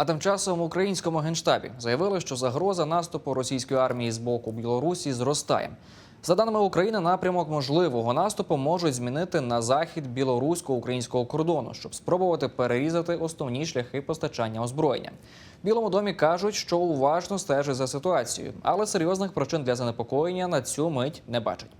А тим часом в українському генштабі заявили, що загроза наступу російської армії з боку Білорусі зростає. За даними України, напрямок можливого наступу можуть змінити на захід білорусько-українського кордону, щоб спробувати перерізати основні шляхи постачання озброєння. В Білому домі кажуть, що уважно стежать за ситуацією, але серйозних причин для занепокоєння на цю мить не бачать.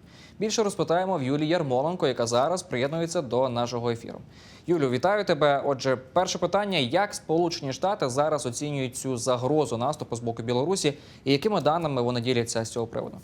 Більше розпитаємо в Юлії Ярмоленко, яка зараз приєднується до нашого ефіру. Юлю, вітаю тебе. Отже, перше питання: як Сполучені Штати зараз оцінюють цю загрозу наступу з боку Білорусі, і якими даними вони діляться з цього приводу?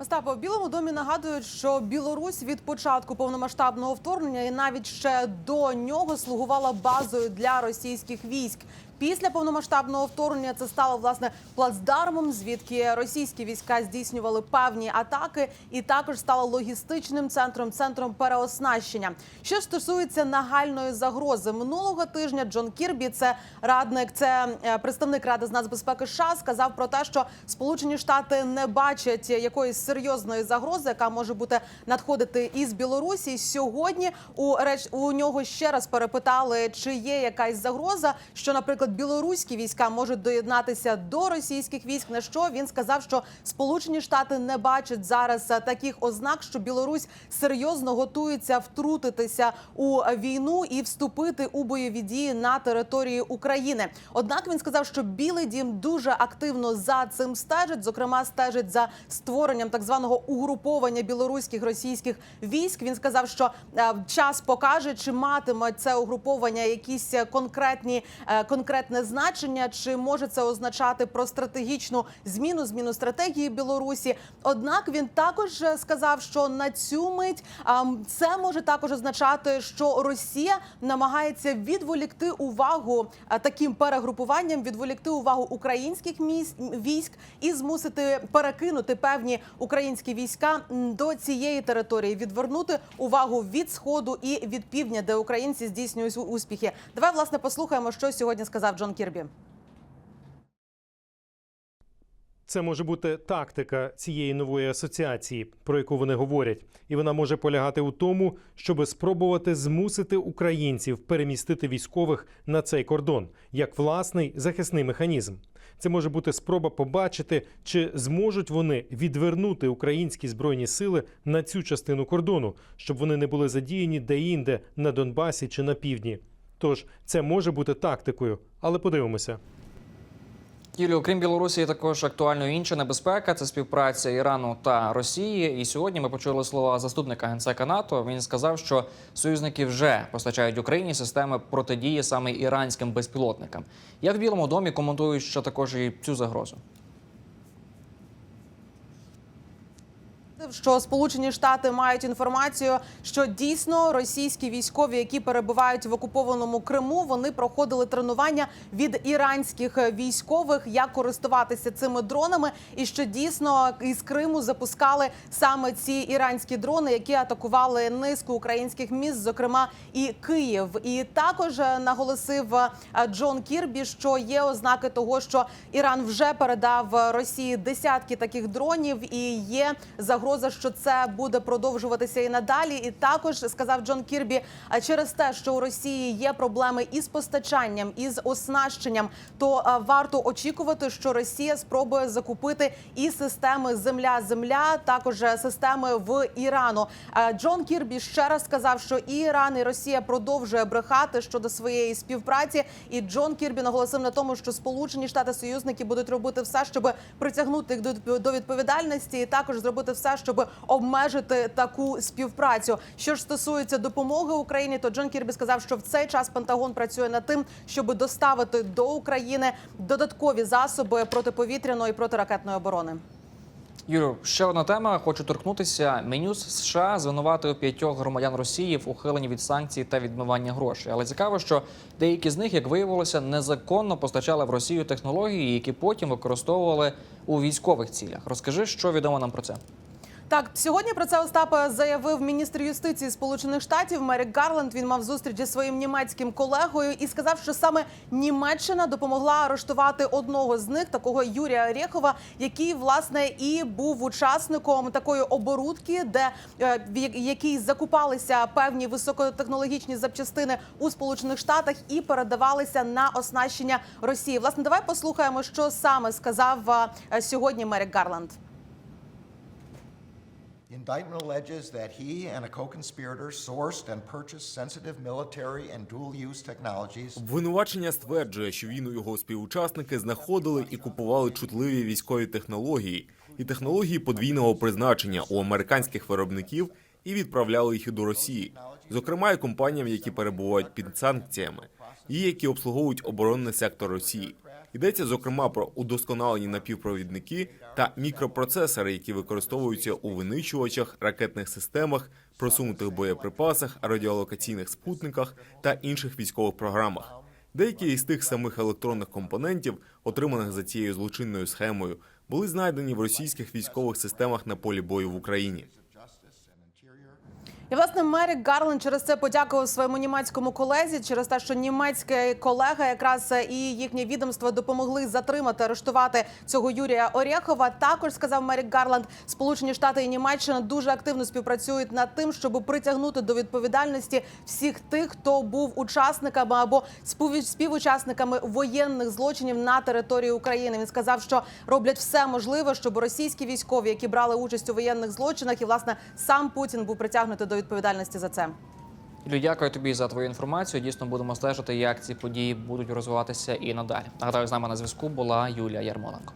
Остапа, в Білому домі нагадують, що Білорусь від початку повномасштабного вторгнення і навіть ще до нього слугувала базою для російських військ. Після повномасштабного вторгнення це стало власне плацдармом, звідки російські війська здійснювали певні атаки, і також стало логістичним центром, центром переоснащення. Що стосується нагальної загрози минулого тижня, Джон Кірбі, це радник, це е, представник Ради з нацбезпеки США, сказав про те, що Сполучені Штати не бачать якоїсь серйозної загрози, яка може бути надходити із Білорусі. Сьогодні у реч у нього ще раз перепитали, чи є якась загроза, що, наприклад, білоруські війська можуть доєднатися до російських військ. На що він сказав, що Сполучені Штати не бачать зараз е, таких ознак, що Білорусь серйозно готується втрутитися у війну і вступити у бойові дії на території України. Однак він сказав, що Білий Дім дуже активно за цим стежить. Зокрема, стежить за створенням так званого угруповання білоруських російських військ. Він сказав, що е, час покаже, чи матиме це угруповання якісь е, конкретні е, конкретне значення, чи може це означати про стратегічну зміну, зміну стратегії Білорусі. Однак він також сказав, що на цю мить це може також означати, що Росія намагається відволікти увагу таким перегрупуванням, відволікти увагу українських міст військ і змусити перекинути певні українські війська до цієї території, відвернути увагу від сходу і від півдня, де українці здійснюють успіхи. Давай власне послухаємо, що сьогодні сказав Джон Кірбі. Це може бути тактика цієї нової асоціації, про яку вони говорять, і вона може полягати у тому, щоб спробувати змусити українців перемістити військових на цей кордон як власний захисний механізм. Це може бути спроба побачити, чи зможуть вони відвернути українські збройні сили на цю частину кордону, щоб вони не були задіяні де-інде на Донбасі чи на півдні. Тож це може бути тактикою, але подивимося. Юлі, окрім Білорусі, також актуальною інша небезпека це співпраця Ірану та Росії. І сьогодні ми почули слова заступника генсека НАТО. Він сказав, що союзники вже постачають Україні системи протидії саме іранським безпілотникам. Як в Білому домі коментують, що також і цю загрозу. Що Сполучені Штати мають інформацію, що дійсно російські військові, які перебувають в окупованому Криму, вони проходили тренування від іранських військових, як користуватися цими дронами, і що дійсно із Криму запускали саме ці іранські дрони, які атакували низку українських міст, зокрема і Київ. І також е, наголосив е, Джон Кірбі, що є ознаки того, що Іран вже передав Росії десятки таких дронів, і є загроза, що це буде продовжуватися і надалі. І також сказав Джон Кірбі, а через те, що у Росії є проблеми із постачанням, із оснащенням, то а, варто очікувати, що Росія спробує закупити і системи земля-земля, також е, системи в Ірану. А, Джон Кірбі ще раз сказав, що і Іран, і Росія продовжує брехати щодо своєї співпраці. І Джон Кірбі наголосив на тому, що Сполучені Штати союзники будуть робити все, щоб притягнути їх до відповідальності, і також зробити все, щоб обмежити таку співпрацю. Що ж стосується допомоги Україні, то Джон Кірбі сказав, що в цей час Пентагон працює над тим, щоб доставити до України додаткові засоби протиповітряної і протиракетної оборони. Юрію, ще одна тема. Хочу торкнутися. Мінюс США звинуватив п'ятьох громадян Росії в ухиленні від санкцій та відмивання грошей. Але цікаво, що деякі з них, як виявилося, незаконно постачали в Росію технології, які потім використовували у військових цілях. Розкажи, що відомо нам про це. Так, сьогодні про це Остапа заявив міністр юстиції Сполучених Штатів Мерік Гарленд. Він мав зустріч зі своїм німецьким колегою і сказав, що саме Німеччина допомогла арештувати одного з них, такого Юрія Орєхова, який власне і був учасником такої оборудки, де е, в якій закупалися певні високотехнологічні запчастини у Сполучених Штатах і передавалися на оснащення Росії. Власне, давай послухаємо, що саме сказав е, сьогодні Мерік Гарленд. The indictment alleges that he and a co-conspirator sourced and purchased sensitive military and dual-use technologies Обвинувачення стверджує, що він і його співучасники знаходили і купували чутливі військові технології і технології подвійного призначення у американських виробників і відправляли їх до Росії, зокрема і компаніям, які перебувають під санкціями, і які обслуговують оборонний сектор Росії. Йдеться зокрема про удосконалені напівпровідники та мікропроцесори, які використовуються у винищувачах, ракетних системах, просунутих боєприпасах, радіолокаційних спутниках та інших військових програмах. Деякі із тих самих електронних компонентів, отриманих за цією злочинною схемою, були знайдені в російських військових системах на полі бою в Україні. І власне Мерік Гарленд через це подякував своєму німецькому колезі через те, що німецький колега якраз і їхнє відомство допомогли затримати арештувати цього Юрія Орєхова. Також сказав Мерік Гарленд, Сполучені Штати і Німеччина дуже активно співпрацюють над тим, щоб притягнути до відповідальності всіх тих, хто був учасниками або спів- співучасниками воєнних злочинів на території України. Він сказав, що роблять все можливе, щоб російські військові, які брали участь у воєнних злочинах, і власне сам Путін був притягнутий до відповідальності за це. Ілю, дякую тобі за твою інформацію. Дійсно будемо стежити, як ці події будуть розвиватися і надалі. Нагадаю, з нами на зв'язку була Юлія Ярмоленко.